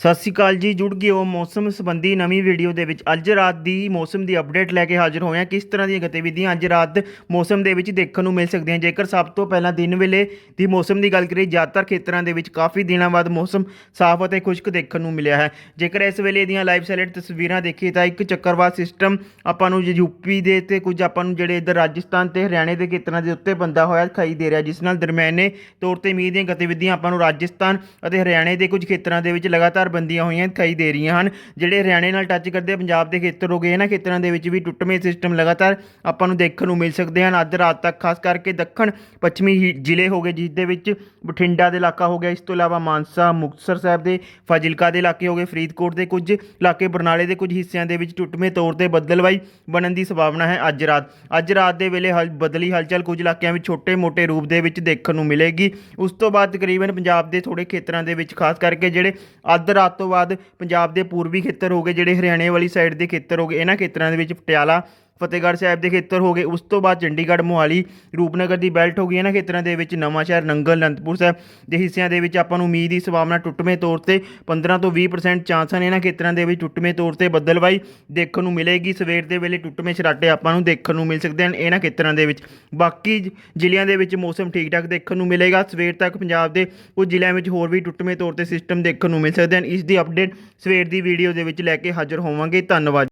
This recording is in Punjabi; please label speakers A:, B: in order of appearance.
A: ਸਤਿ ਸ਼੍ਰੀ ਅਕਾਲ ਜੀ, ਜੁੜ ਗਏ ਹੋ ਮੌਸਮ ਸੰਬੰਧੀ ਨਵੀਂ ਵੀਡੀਓ ਦੇ ਵਿੱਚ। ਅੱਜ ਰਾਤ ਦੀ ਮੌਸਮ ਦੀ ਅਪਡੇਟ ਲੈ ਕੇ ਹਾਜ਼ਰ ਹੋਏ ਹਾਂ। ਕਿਸ ਤਰ੍ਹਾਂ ਦੀਆਂ ਗਤੀਵਿਧੀਆਂ ਅੱਜ ਰਾਤ ਮੌਸਮ ਦੇ ਵਿੱਚ ਦੇਖਣ ਨੂੰ ਮਿਲ ਸਕਦੀਆਂ? ਜੇਕਰ ਸਭ ਤੋਂ ਪਹਿਲਾਂ ਦਿਨ ਵੇਲੇ ਦੀ ਮੌਸਮ ਦੀ ਗੱਲ ਕਰੀਏ, ਜ਼ਿਆਦਾਤਰ ਖੇਤਰਾਂ ਦੇ ਵਿੱਚ ਕਾਫੀ ਦਿਨਾਂ ਬਾਅਦ ਮੌਸਮ ਸਾਫ਼ ਅਤੇ ਖੁਸ਼ਕ ਦੇਖਣ ਨੂੰ ਮਿਲਿਆ ਹੈ। ਜੇਕਰ ਇਸ ਵੇਲੇ ਦੀਆਂ ਲਾਈਵ ਸੈਲੈਟ ਤਸਵੀਰਾਂ ਦੇਖੀਏ ਤਾਂ ਇੱਕ ਚੱਕਰਵਾਤ ਸਿਸਟਮ ਆਪਾਂ ਨੂੰ ਯੂਪੀ ਦੇ ਤੇ ਕੁਝ ਆਪਾਂ ਨੂੰ ਜਿਹੜੇ ਇੱਧਰ ਰਾਜਸਥਾਨ ਤੇ ਹਰਿਆਣੇ ਦੇ ਖੇਤਰਾਂ ਦੇ ਉੱਤੇ ਬੰਦਾ ਹੋਇਆ ਦਿਖਾਈ ਦੇ ਰਿਹਾ, ਜਿਸ ਨਾਲ ਦਰਮਿਆਨੇ ਤੌਰ ਤੇ ਮੀਂਹ ਦੀਆਂ ਗਤੀਵਿਧੀਆਂ ਆਪਾਂ ਨੂੰ ਰਾਜਸਥਾਨ ਅਤੇ ਹਰਿਆਣੇ ਦੇ ਕੁਝ ਖੇਤਰਾਂ ਦੇ ਵਿੱਚ ਲਗਾਤਾਰ ਬੰਦੀਆਂ ਹੋਈਆਂ ਦਿਖਾਈ ਦੇ ਰਹੀਆਂ ਹਨ, ਜਿਹੜੇ ਹਰਿਆਣੇ ਨਾਲ ਟੱਚ ਕਰਦੇ ਪੰਜਾਬ ਦੇ ਖੇਤਰ ਹੋ ਗਏ, ਇਹਨਾਂ ਖੇਤਰਾਂ ਦੇ ਵਿੱਚ ਵੀ ਟੁੱਟਵੇਂ ਸਿਸਟਮ ਲਗਾਤਾਰ ਆਪਾਂ ਨੂੰ ਦੇਖਣ ਨੂੰ ਮਿਲ ਸਕਦੇ ਹਨ। ਅੱਜ ਰਾਤ ਤੱਕ ਖਾਸ ਕਰਕੇ ਦੱਖਣ, ਪੱਛਮੀ ਜ਼ਿਲ੍ਹੇ ਹੋ ਗਏ, ਜਿਸ ਦੇ ਵਿੱਚ ਬਠਿੰਡਾ ਦੇ ਇਲਾਕਾ ਹੋ ਗਿਆ, ਇਸ ਤੋਂ ਇਲਾਵਾ ਮਾਨਸਾ, ਮੁਕਤਸਰ ਸਾਹਿਬ ਦੇ, ਫਾਜ਼ਿਲਕਾ ਦੇ ਇਲਾਕੇ ਹੋ ਗਏ, ਫਰੀਦਕੋਟ ਦੇ ਕੁਝ ਇਲਾਕੇ, ਬਰਨਾਲੇ ਦੇ ਕੁਝ ਹਿੱਸਿਆਂ ਦੇ ਵਿੱਚ ਟੁੱਟਵੇਂ ਤੌਰ ਤੇ ਬੱਦਲਵਾਈ ਬਣਨ ਦੀ ਸੰਭਾਵਨਾ ਹੈ ਅੱਜ ਰਾਤ। ਅੱਜ ਰਾਤ ਦੇ ਵੇਲੇ ਹਲ, ਬਦਲੀ ਹਲਚਲ ਕੁਝ ਇਲਾਕਿਆਂ ਵਿੱਚ ਛੋਟੇ-ਮੋਟੇ ਰੂਪ ਦੇ ਵਿੱਚ ਦੇਖਣ ਨੂੰ ਮਿਲੇਗੀ। ਉਸ ਤੋਂ ਬਾਅਦ ਤਕਰੀਬਨ ਪੰਜਾਬ ਦੇ ਥੋੜੇ ਖੇਤਰਾਂ ਦੇ ਵਿੱਚ, ਖਾਸ ਕਰਕੇ ਜਿਹੜੇ ਅੱਧ ਰਾਤ ਤੋਂ ਬਾਅਦ ਪੰਜਾਬ ਦੇ ਪੂਰਬੀ ਖੇਤਰ ਹੋ ਗਏ, ਜਿਹੜੇ ਹਰਿਆਣੇ ਵਾਲੀ ਸਾਈਡ ਦੇ ਖੇਤਰ ਹੋ ਗਏ, ਇਹਨਾਂ ਖੇਤਰਾਂ ਦੇ ਵਿੱਚ ਪਟਿਆਲਾ ਫਤਿਹਗੜ੍ਹ ਸਾਹਿਬ ਦੇ ਖੇਤਰ ਹੋ ਗਏ। ਉਸ ਤੋਂ ਬਾਅਦ ਚੰਡੀਗੜ੍ਹ, ਮੋਹਾਲੀ, ਰੂਪਨਗਰ ਦੀ ਬੈਲਟ ਹੋ ਗਈ ਇਹਨਾਂ ਖੇਤਰਾਂ ਦੇ ਵਿੱਚ। ਨਵਾਂ ਸ਼ਹਿਰ ਨੰਗਲ, ਅਨੰਦਪੁਰ ਸਾਹਿਬ ਦੇ ਹਿੱਸਿਆਂ ਦੇ ਵਿੱਚ ਆਪਾਂ ਨੂੰ ਮੀਂਹ ਦੀ ਸੰਭਾਵਨਾ ਟੁੱਟਵੇਂ ਤੌਰ ਤੇ 15 ਤੋਂ 20% ਚਾਂਸ ਹਨ ਇਹਨਾਂ ਖੇਤਰਾਂ ਦੇ ਵਿੱਚ ਟੁੱਟਵੇਂ ਤੌਰ ਤੇ ਬੱਦਲਵਾਈ ਦੇਖਣ ਨੂੰ ਮਿਲੇਗੀ। ਸਵੇਰ ਦੇ ਵੇਲੇ ਟੁੱਟਵੇਂ ਛਰਾਟੇ ਆਪਾਂ ਨੂੰ ਦੇਖਣ ਨੂੰ ਮਿਲ ਸਕਦੇ ਹਨ ਇਹਨਾਂ ਖੇਤਰਾਂ ਦੇ ਵਿੱਚ। ਬਾਕੀ ਜ਼ਿਲ੍ਹਿਆਂ ਦੇ ਵਿੱਚ ਮੌਸਮ ਠੀਕ ਠਾਕ ਦੇਖਣ ਨੂੰ ਮਿਲੇਗਾ। ਸਵੇਰ ਤੱਕ ਪੰਜਾਬ ਦੇ ਕੁਝ ਜ਼ਿਲ੍ਹਿਆਂ ਵਿੱਚ ਹੋਰ ਵੀ ਟੁੱਟਵੇਂ ਤੌਰ ਤੇ ਸਿਸਟਮ ਦੇਖਣ ਨੂੰ ਮਿਲ ਸਕਦੇ ਹਨ। ਇਸ ਦੀ ਅਪਡੇਟ ਸਵੇਰ ਦੀ ਵੀਡੀਓ ਦੇ ਵਿੱਚ ਲੈ ਕੇ ਹਾਜ਼ਰ ਹੋਵਾਂਗੇ। ਧੰਨਵਾਦ।